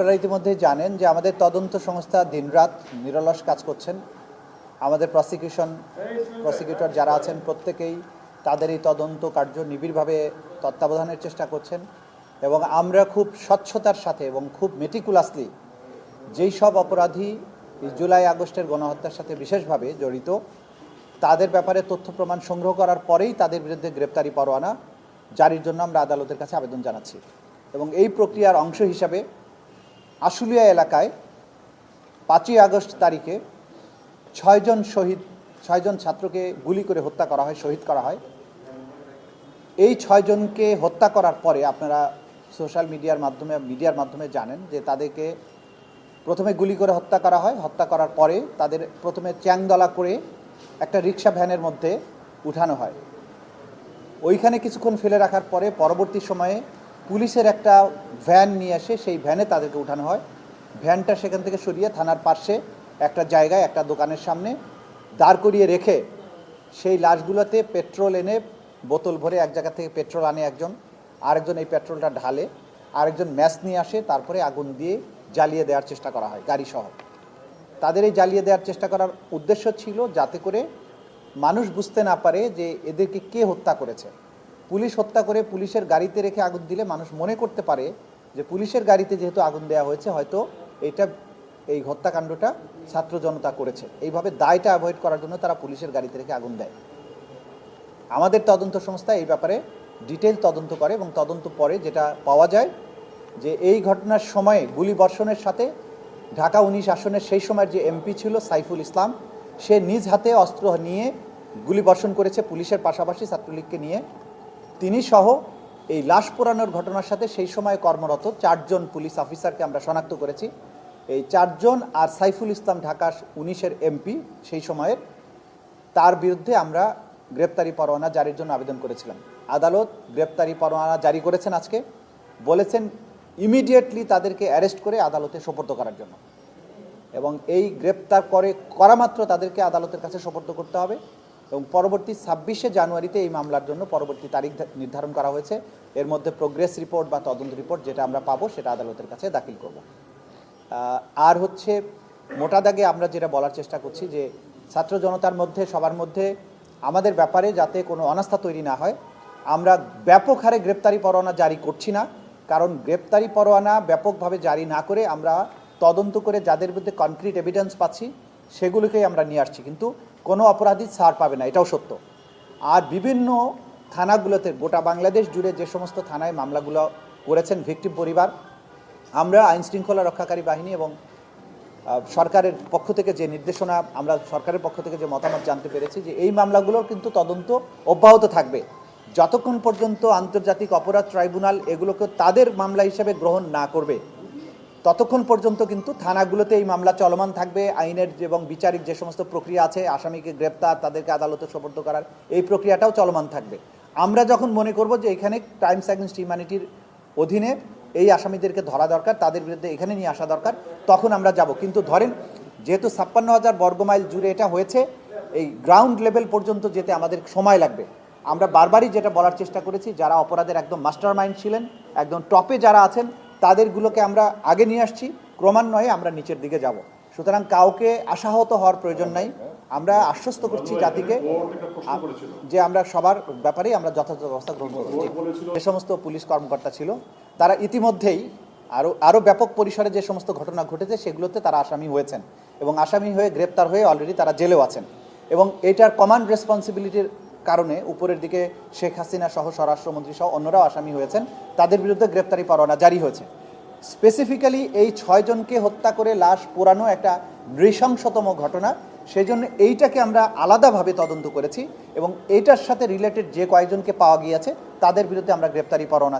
আপনারা ইতিমধ্যে জানেন যে আমাদের তদন্ত সংস্থা দিনরাত নিরলস কাজ করছেন। আমাদের প্রসিকিউশন প্রসিকিউটর যারা আছেন প্রত্যেকেই তাদের এই তদন্ত কার্য নিবিড়ভাবে তত্ত্বাবধানের চেষ্টা করছেন এবং আমরা খুব স্বচ্ছতার সাথে এবং খুব মেটিকুলাসলি যেই সব অপরাধী জুলাই আগস্টের গণহত্যার সাথে বিশেষভাবে জড়িত, তাদের ব্যাপারে তথ্য প্রমাণ সংগ্রহ করার পরেই তাদের বিরুদ্ধে গ্রেপ্তারি পরোয়ানা জারির জন্য আমরা আদালতের কাছে আবেদন জানাচ্ছি। এবং এই প্রক্রিয়ার অংশ হিসাবে আশুলিয়া এলাকায় পাঁচই আগস্ট তারিখে ছয়জন শহীদ, ছয়জন ছাত্রকে গুলি করে হত্যা করা হয়, শহীদ করা হয়। এই ছয়জনকে হত্যা করার পরে আপনারা সোশ্যাল মিডিয়ার মাধ্যমে মিডিয়ার মাধ্যমে জানেন যে তাদেরকে প্রথমে গুলি করে হত্যা করা হয়। হত্যা করার পরে তাদের প্রথমে চ্যাংদলা করে একটা রিক্সা ভ্যানের মধ্যে উঠানো হয়। ওইখানে কিছুক্ষণ ফেলে রাখার পরে পরবর্তী সময়ে পুলিশের একটা ভ্যান নিয়ে আসে, সেই ভ্যানে তাদেরকে উঠানো হয়। ভ্যানটা সেখান থেকে সরিয়ে থানার পাশে একটা জায়গায়, একটা দোকানের সামনে দাঁড় করিয়ে রেখে সেই লাশগুলোতে পেট্রোল এনে বোতল ভরে এক জায়গা থেকে পেট্রোল আনে একজন। আরেকজন এই পেট্রোলটা ঢালে, আরেকজন ম্যাচ নিয়ে আসে, তারপরে আগুন দিয়ে জ্বালিয়ে দেওয়ার চেষ্টা করা হয় গাড়ি সহ তাদের এই জ্বালিয়ে দেওয়ার চেষ্টা করার উদ্দেশ্য ছিল যাতে করে মানুষ বুঝতে না পারে যে এদেরকে কে হত্যা করেছে। পুলিশ হত্যা করে পুলিশের গাড়িতে রেখে আগুন দিলে মানুষ মনে করতে পারে যে পুলিশের গাড়িতে যেহেতু আগুন দেওয়া হয়েছে, হয়তো এটা এই হত্যাকাণ্ডটা ছাত্র জনতা করেছে। এইভাবে দায়টা অ্যাভয়েড করার জন্য তারা পুলিশের গাড়িতে রেখে আগুন দেয়। আমাদের তদন্ত সংস্থা এই ব্যাপারে ডিটেল তদন্ত করে এবং তদন্ত পরে যেটা পাওয়া যায় যে এই ঘটনার সময়ে গুলি বর্ষণের সাথে ঢাকা উনিশ আসনের সেই সময়ের যে এমপি ছিল সাইফুল ইসলাম, সে নিজ হাতে অস্ত্র নিয়ে গুলি বর্ষণ করেছে পুলিশের পাশাপাশি ছাত্রলীগকে নিয়ে। তিনি সহ এই লাশ পোড়ানোর ঘটনার সাথে সেই সময় কর্মরত চারজন পুলিশ অফিসারকে আমরা শনাক্ত করেছি। এই চারজন আর সাইফুল ইসলাম ঢাকা উনিশের এমপি সেই সময়ের, তার বিরুদ্ধে আমরা গ্রেপ্তারি পরোয়ানা জারির জন্য আবেদন করেছিলাম। আদালত গ্রেপ্তারি পরোয়ানা জারি করেছেন আজকে। বলেছেন ইমিডিয়েটলি তাদেরকে অ্যারেস্ট করে আদালতে সোপর্দ করার জন্য। এবং এই গ্রেপ্তার করে, করা মাত্র তাদেরকে আদালতের কাছে সোপর্দ করতে হবে। এবং পরবর্তী ছাব্বিশে জানুয়ারিতে এই মামলার জন্য পরবর্তী তারিখ নির্ধারণ করা হয়েছে। এর মধ্যে প্রোগ্রেস রিপোর্ট বা তদন্ত রিপোর্ট যেটা আমরা পাবো, সেটা আদালতের কাছে দাখিল করব। আর হচ্ছে, মোটা দাগে আমরা যেটা বলার চেষ্টা করছি যে, ছাত্র জনতার মধ্যে, সবার মধ্যে আমাদের ব্যাপারে যাতে কোনো অনাস্থা তৈরি না হয়, আমরা ব্যাপক হারে গ্রেপ্তারি পরোয়ানা জারি করছি না। কারণ গ্রেপ্তারি পরোয়ানা ব্যাপকভাবে জারি না করে আমরা তদন্ত করে যাদের বিরুদ্ধে কনক্রিট এভিডেন্স পাচ্ছি, সেগুলোকেই আমরা নিয়ে আসছি। কিন্তু কোনো অপরাধী ছাড় পাবে না, এটাও সত্য। আর বিভিন্ন থানাগুলোতে, গোটা বাংলাদেশ জুড়ে যে সমস্ত থানায় মামলাগুলো করেছেন ভিকটিম পরিবার, আমরা আইন শৃঙ্খলা রক্ষাকারী বাহিনী এবং সরকারের পক্ষ থেকে যে নির্দেশনা, আমরা সরকারের পক্ষ থেকে যে মতামত জানতে পেরেছি যে এই মামলাগুলোর কিন্তু তদন্ত অব্যাহত থাকবে। যতক্ষণ পর্যন্ত আন্তর্জাতিক অপরাধ ট্রাইব্যুনাল এগুলোকে তাদের মামলা হিসেবে গ্রহণ না করবে ততক্ষণ পর্যন্ত কিন্তু থানাগুলোতে এই মামলা চলমান থাকবে। আইনের এবং বিচারিক যে সমস্ত প্রক্রিয়া আছে, আসামিকে গ্রেপ্তার, তাদেরকে আদালতে সোপর্দ করার, এই প্রক্রিয়াটাও চলমান থাকবে। আমরা যখন মনে করব যে এখানে ক্রাইমস অ্যাগেন্স্ট হিউম্যানিটির অধীনে এই আসামিদেরকে ধরা দরকার, তাদের বিরুদ্ধে এখানে নিয়ে আসা দরকার, তখন আমরা যাব। কিন্তু ধরেন, যেহেতু ছাপ্পান্ন হাজার বর্গমাইল জুড়ে এটা হয়েছে, এই গ্রাউন্ড লেভেল পর্যন্ত যেতে আমাদের সময় লাগবে। আমরা বারবারই যেটা বলার চেষ্টা করেছি, যারা অপরাধের একদম মাস্টার মাইন্ড ছিলেন, একদম টপে যারা আছেন তাদেরগুলোকে আমরা আগে নিয়ে আসছি, ক্রমান্বয়ে আমরা নিচের দিকে যাব। সুতরাং কাউকে আশাহত হওয়ার প্রয়োজন নাই। আমরা আশ্বস্ত করছি জাতিকে যে আমরা সবার ব্যাপারেই আমরা যথাযথ ব্যবস্থা গ্রহণ করব যে সমস্ত পুলিশ কর্মকর্তা ছিল, তারা ইতিমধ্যেই আরও আরও ব্যাপক পরিসরে যে সমস্ত ঘটনা ঘটেছে, সেগুলোতে তারা আসামি হয়েছেন এবং আসামি হয়ে, গ্রেপ্তার হয়ে অলরেডি তারা জেলেও আছেন। এবং এটার কমান্ড রেসপন্সিবিলিটির কারণে উপরের দিকে শেখ হাসিনা সহ স্বরাষ্ট্রমন্ত্রী সহ অন্যরাও আসামি হয়েছেন। তাদের বিরুদ্ধে গ্রেপ্তারি পরোয়ানা জারি হয়েছে। স্পেসিফিক্যালি এই ছয়জনকে হত্যা করে লাশ পোড়ানো একটা নৃশংসতম ঘটনা। সেই জন্য এইটাকে আমরা আলাদাভাবে তদন্ত করেছি এবং এইটার সাথে রিলেটেড যে কয়েকজনকে পাওয়া গিয়েছে, তাদের বিরুদ্ধে আমরা গ্রেপ্তারি পরোয়ানা